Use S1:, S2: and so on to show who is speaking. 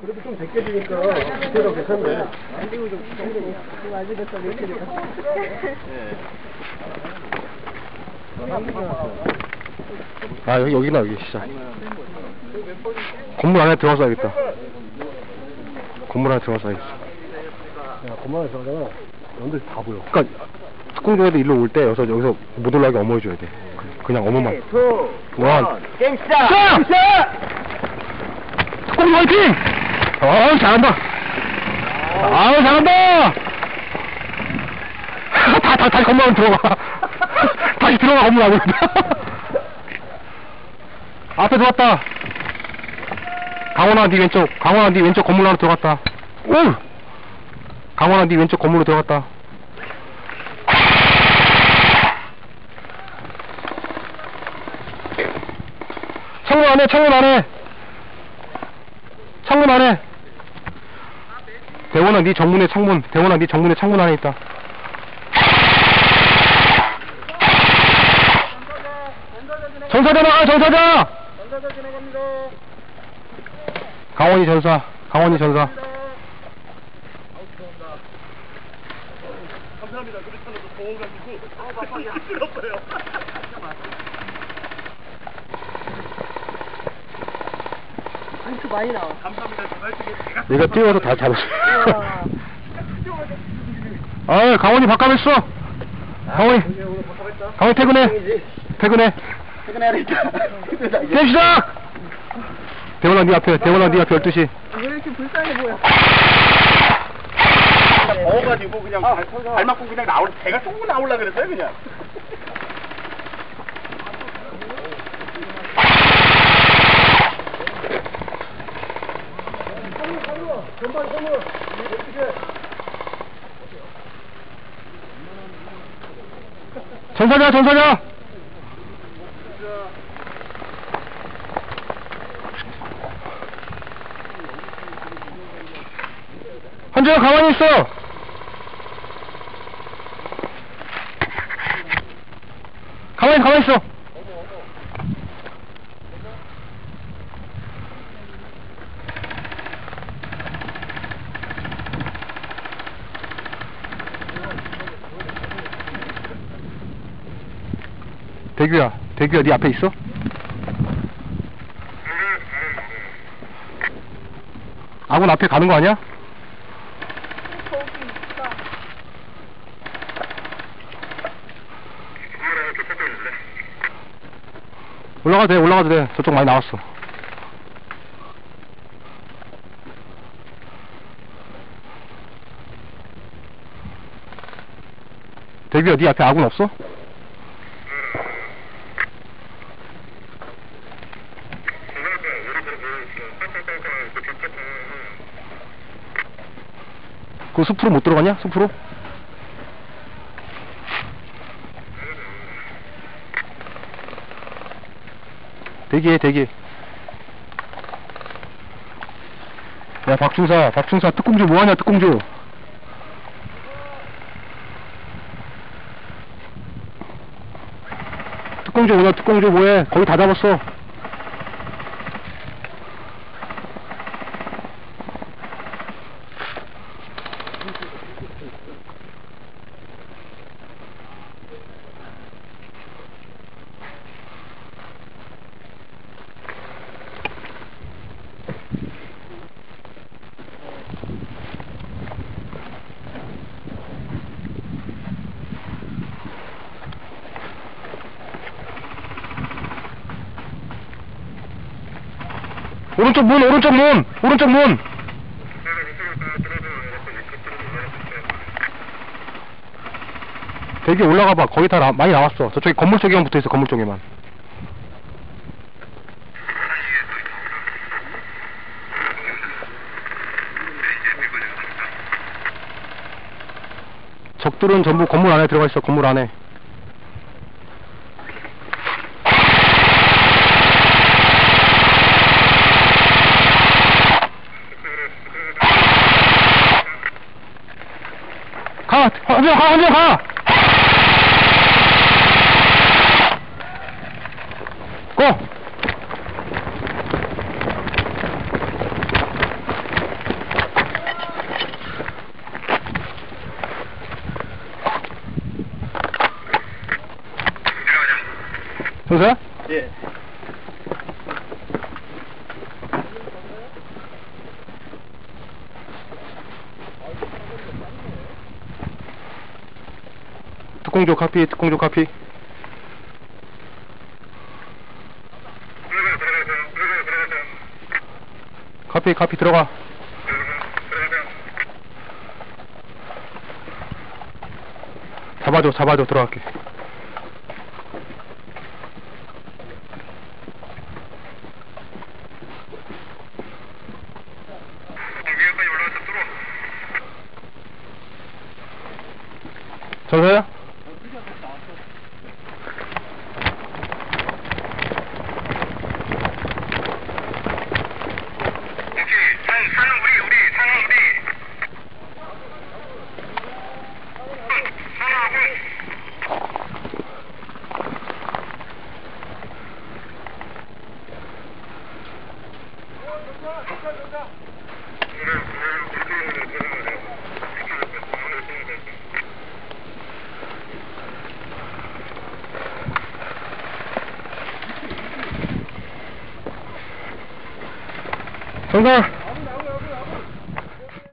S1: 그래도 좀 벗겨지니까 그대로 괜찮네.
S2: 아 여기 여기나 여기 진짜 건물 안에 들어가서야겠다 건물 안에 들어가서야겠어
S1: 야, 그만해 들어가잖아. 연들 다 보여.
S2: 그러니까 특공대도 일로 올 때 여기서 여기서 못 올라가게 어머 해줘야 돼 그- 그냥 어머만
S1: 투,
S2: 원
S1: 게임 시작!
S2: 시작! 특공대 화이팅! 어 잘한다. 아우 잘한다. 다, 다, 다시 건물 안으로 들어가. 다시 들어가 건물 안으로 앞에 들어왔다. 강원아 네 왼쪽. 강원아 네 왼쪽 건물 안으로 들어갔다. 오! 강원아 네 왼쪽 건물로 들어갔다. 창문 안에 창문 안에 창문 안에 대원아 네 정문에 창문 대원아 네 정문에 창문 안에 있다 전사자 나가 전사자
S1: 전사자.
S2: 강원이 전사 강원이 전사
S1: 감사합니다. 그렇잖아도 더워가지고. 힘들었어요.
S3: 그 많이 나와.
S1: 감사합니다. 제가
S2: 내가 뛰어서 다 잡았어. 아 강원이 바꿔냈어 강원이
S1: 오늘 바꿔봤다.
S2: 강원이 퇴근해 퇴근해
S1: 퇴근해야 되겠다. 힘들다, 이제.
S2: 게임 시작 대원아 네 앞에 대원아 네 앞에 12시
S3: 왜 이렇게 불쌍해 보여?
S1: 그냥 더워가지고 그냥 발, 발 맞고 그냥 나올 제가 쏘고 나올라 그랬어요 그냥.
S2: 전사자 전사자! 현재야 가만히 있어! 가만히 가만히 있어 대규야 대규야 네 앞에 있어? 아군 앞에 가는 거 아니야? 올라가도 돼 올라가도 돼 저쪽 많이 나왔어 대규야 네 앞에 아군 없어? 그 숲으로 못 들어가냐? 숲으로? 대기해 대기 야 박중사 박중사 특공주 뭐하냐 특공주 특공주 뭐야 특공주 뭐해 거의 다 잡았어 오른쪽 문 오른쪽 문 오른쪽 문. 대기 올라가 봐. 거기 다 나- 많이 나왔어. 저쪽에 건물 쪽에만 붙어 있어 건물 쪽에만. 적들은 전부 건물 안에 들어가 있어 건물 안에 你好，你好，你好，过同
S1: 学。
S2: 특공조 카피, 특공조 카피. 카피, 카피 들어가. 잡아줘, 잡아줘, 들어갈게.
S1: 뚫어.
S2: 전사야?
S1: 오케이. 산, 산은 우리, 우리, 산은 우리. 산하고.
S2: 전사!